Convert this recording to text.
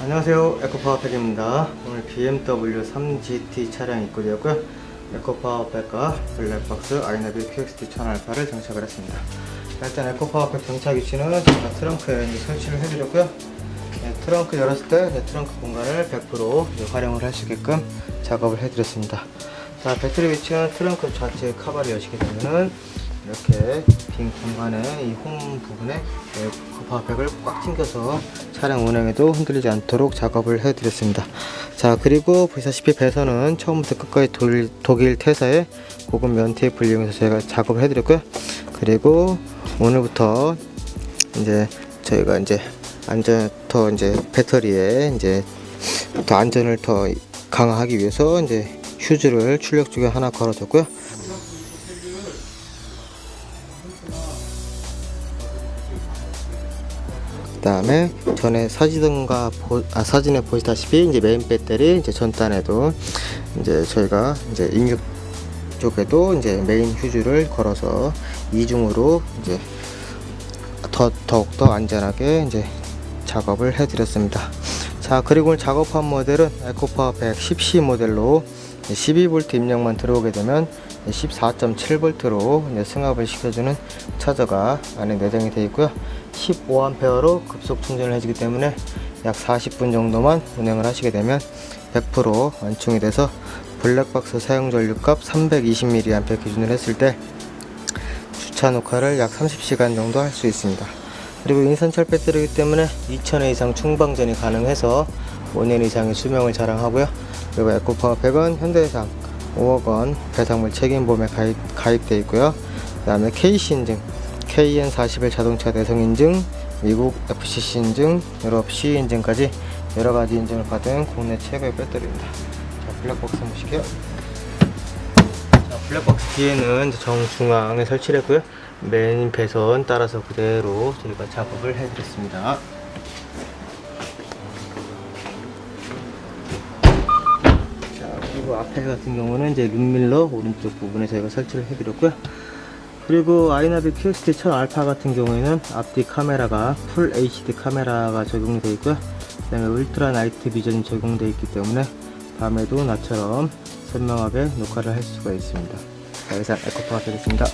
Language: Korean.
안녕하세요. 에코파워팩입니다. 오늘 BMW 3GT 차량 입고되었고요. 에코파워팩과 블랙박스 아이나비 QXT 1000알파를 장착을 했습니다. 자, 일단 에코파워팩 장착 위치는 제가 트렁크에 설치를 해드렸고요. 네, 트렁크 열었을 때 네, 트렁크 공간을 100% 이제 활용을 있게끔 작업을 해드렸습니다. 자 배터리 위치는 트렁크 좌측 카바를 여시게 되면은 이렇게 빈 공간에 이 홈 부분에 에코파워팩을 꽉 챙겨서 차량 운행에도 흔들리지 않도록 작업을 해드렸습니다. 자 그리고 보시다시피 배선은 처음부터 끝까지 독일, 독일 퇴사의 고급 면 테이프를 이용해서 저희가 작업을 해드렸고요. 그리고 오늘부터 이제 저희가 이제 안전 더 이제 배터리에 이제 더 안전을 더 강화하기 위해서 이제 휴즈를 출력 쪽에 하나 걸어줬고요. 그다음에 전에 사진과 보, 아, 사진에 보시다시피 이제 메인 배터리 이제 전단에도 이제 저희가 이제 인육 쪽에도 이제 메인 휴즈를 걸어서 이중으로 이제 더 더욱 더 안전하게 이제 작업을 해드렸습니다. 자 그리고 작업한 모델은 에코파 110C 모델로 12V 입력만 들어오게 되면 14.7V로 승합을 시켜주는 차저가 안에 내장이 되어 있고요. 15A로 급속 충전을 해주기 때문에 약 40분 정도만 운행을 하시게 되면 100% 완충이 돼서 블랙박스 사용 전류값 320mAh 기준으로 했을 때 주차 녹화를 약 30시간 정도 할 수 있습니다. 그리고 인산철 배터리이기 때문에 2000회 이상 충방전이 가능해서 5년 이상의 수명을 자랑하고요. 그리고 에코파워팩은 현대해상 5억 원 배상물 책임보험에 가입, 가입되어 있고요. 그 다음에 KC 인증, KN41 자동차 대성 인증, 미국 FCC 인증, 유럽 CE 인증까지 여러 가지 인증을 받은 국내 최고의 배터리입니다. 자, 블랙박스 한번 보실게요. 자, 블랙박스 뒤에는 정중앙에 설치를 했고요. 메인 배선 따라서 그대로 저희가 작업을 해드렸습니다. 자, 그리고 앞에 같은 경우는 이제 룸밀러 오른쪽 부분에 저희가 설치를 해드렸고요. 그리고 아이나비 QXT 1000 알파 같은 경우에는 앞뒤 카메라가 풀 HD 카메라가 적용이 되어 있고요. 그 다음에 울트라 나이트 비전이 적용되어 있기 때문에 밤에도 낮처럼 선명하게 녹화를 할 수가 있습니다. 자, 이상 에코파가 되겠습니다.